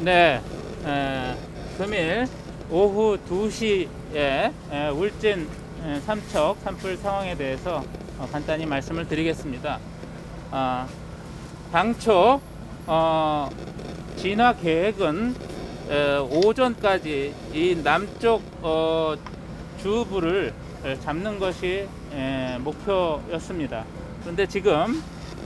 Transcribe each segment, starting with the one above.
네, 에, 금일 오후 2시에 에, 울진 에, 삼척 산불 상황에 대해서 어, 간단히 말씀을 드리겠습니다. 아, 당초 어, 진화 계획은 에, 오전까지 이 남쪽 어, 주부를 에, 잡는 것이 에, 목표였습니다. 그런데 지금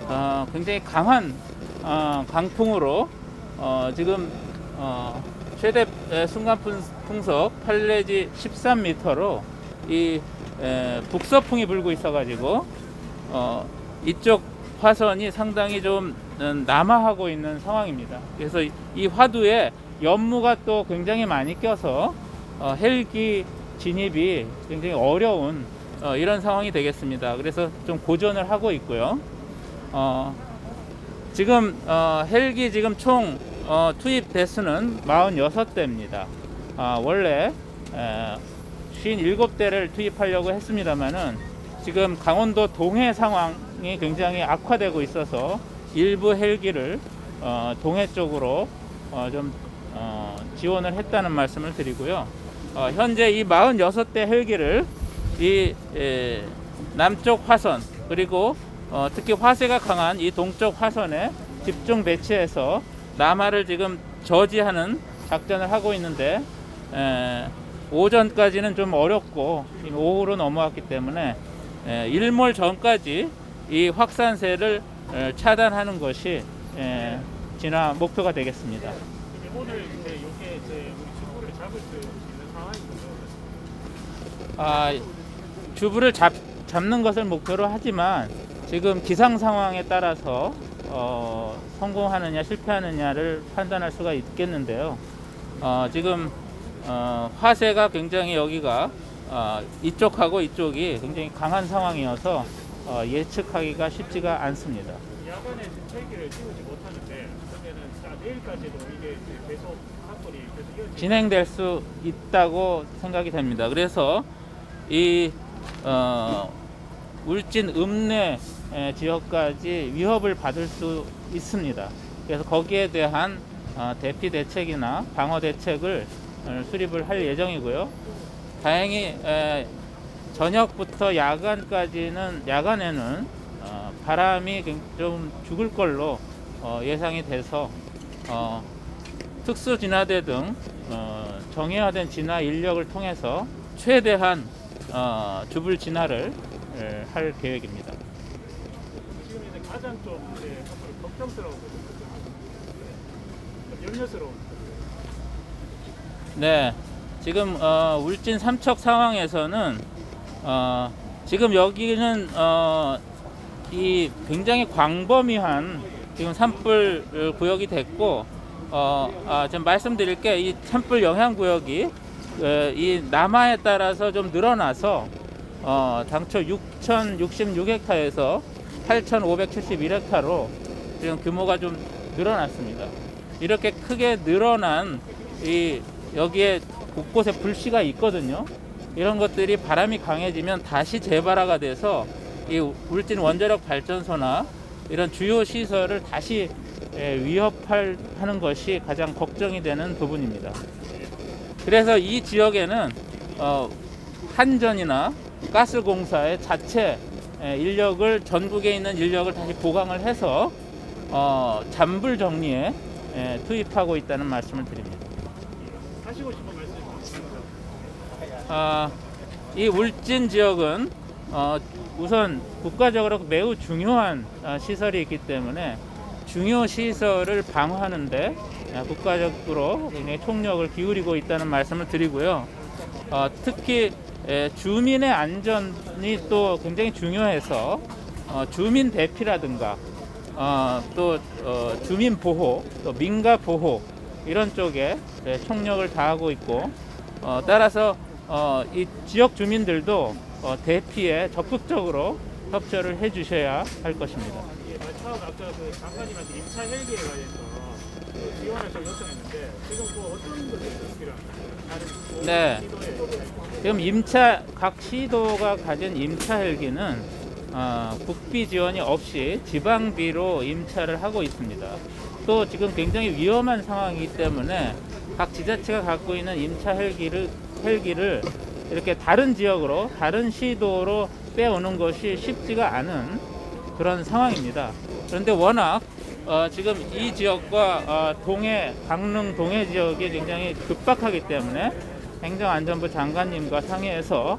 어, 굉장히 강한 어, 강풍으로 어, 지금 어, 최대 에, 순간 분- 풍속 8 내지 13m로 이 에, 북서풍이 불고 있어가지고 어, 이쪽 화선이 상당히 좀 음, 남하하고 있는 상황입니다. 그래서 이- 이 화두에 연무가 또 굉장히 많이 껴서 어, 헬기 진입이 굉장히 어려운 어, 이런 상황이 되겠습니다. 그래서 좀 고전을 하고 있고요. 어, 지금 어, 헬기 지금 총 어, 투입 대수는 46대입니다. 아, 원래 에, 57대를 투입하려고 했습니다만은 지금 강원도 동해 상황이 굉장히 악화되고 있어서 일부 헬기를 어, 동해 쪽으로 어, 좀 어, 지원을 했다는 말씀을 드리고요. 어, 현재 이 46대 헬기를 이 에, 남쪽 화선 그리고 어, 특히 화세가 강한 이 동쪽 화선에 집중 배치해서 남하를 지금 저지하는 작전을 하고 있는데 에, 오전까지는 좀 어렵고 오후로 넘어왔기 때문에 에, 일몰 전까지 이 확산세를 에, 차단하는 것이 에, 진화 목표가 되겠습니다. 오늘 이제 이게 이제 우리 친구를 잡을 수 있는 상황인 거죠. 아, 주부를 잡, 잡는 것을 목표로 하지만 지금 기상 상황에 따라서 어, 성공하느냐 실패하느냐를 판단할 수가 있겠는데요. 어, 지금 어, 화세가 굉장히 여기가 어, 이쪽하고 이쪽이 굉장히 강한 상황이어서 어, 예측하기가 쉽지가 않습니다. 야간에 헬기를 띄우지 못하는데 그러면은 자 내일까지도 이게 계속 사건이 계속 이어지. 진행될 수 있다고 생각이 됩니다. 그래서 이 어, 울진 에, 지역까지 위협을 받을 수 있습니다. 그래서 거기에 대한 어, 대피 대책이나 방어 대책을 어, 수립을 할 예정이고요. 다행히 에, 저녁부터 야간까지는 야간에는 어, 바람이 굉- 좀 죽을 걸로 어, 예상이 돼서 어, 특수 진화대 등 어, 정예화된 진화 인력을 통해서 최대한 어, 주불 진화를 에, 할 계획입니다. 지금 이제 가장 좀 이제 앞으로 걱정스러운 거죠. 좀 염려스러운. 네, 지금 어, 울진 삼척 상황에서는 어, 지금 여기는 어, 이 굉장히 광범위한 지금 산불 구역이 됐고 어, 아, 좀 말씀드릴 게 이 산불 영향 구역이 에, 이 남하에 따라서 좀 늘어나서 어, 당초 6,066헥타에서 8,571헥타로 지금 규모가 좀 늘어났습니다. 이렇게 크게 늘어난 이 여기에 곳곳에 불씨가 있거든요. 이런 것들이 바람이 강해지면 다시 재발화가 돼서 이 울진 원자력 발전소나 이런 주요 시설을 다시 에, 위협할 하는 것이 가장 걱정이 되는 부분입니다. 그래서 이 지역에는 어, 한전이나 가스공사의 자체 에, 인력을 전국에 있는 인력을 다시 보강을 해서 어, 잔불 정리에 에, 투입하고 있다는 말씀을 드립니다. 하시고 싶은 말씀 있으십니까? 아, 이 울진 지역은 어, 우선 국가적으로 매우 중요한 아, 시설이 있기 때문에 중요 시설을 방어하는데 아, 국가적으로 굉장히 총력을 기울이고 있다는 말씀을 드리고요. 어, 특히 에, 주민의 안전이 또 굉장히 중요해서 어, 주민 대피라든가 어, 또 어, 주민 보호, 또 민가 보호 이런 쪽에 네, 총력을 다하고 있고 어, 따라서 어, 이 지역 주민들도 어, 대피에 적극적으로 협조를 해주셔야 할 것입니다. 예, 마지막 아까 그 장관님한테 임차 헬기에 관해서 그 지원을 좀 요청했는데 지금 뭐 어떤 것들이 뭐 네. 지금 임차 각 시도가 가진 임차 헬기는 어, 국비 지원이 없이 지방비로 임차를 하고 있습니다. 또 지금 굉장히 위험한 상황이기 때문에 각 지자체가 갖고 있는 임차 헬기를 헬기를 이렇게 다른 지역으로 다른 시도로 빼오는 것이 쉽지가 않은 그런 상황입니다. 그런데 워낙 어, 지금 이 지역과 어, 동해 강릉 동해 지역이 굉장히 급박하기 때문에 행정안전부 장관님과 상의해서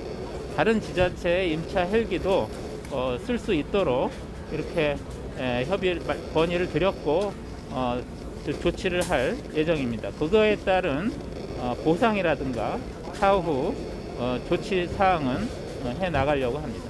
다른 지자체의 임차 헬기도 어, 쓸 수 있도록 이렇게 에, 협의 건의를 드렸고 어, 조- 조치를 할 예정입니다. 그거에 따른 어, 보상이라든가 차후 어, 조치 사항은 어, 해 나가려고 합니다.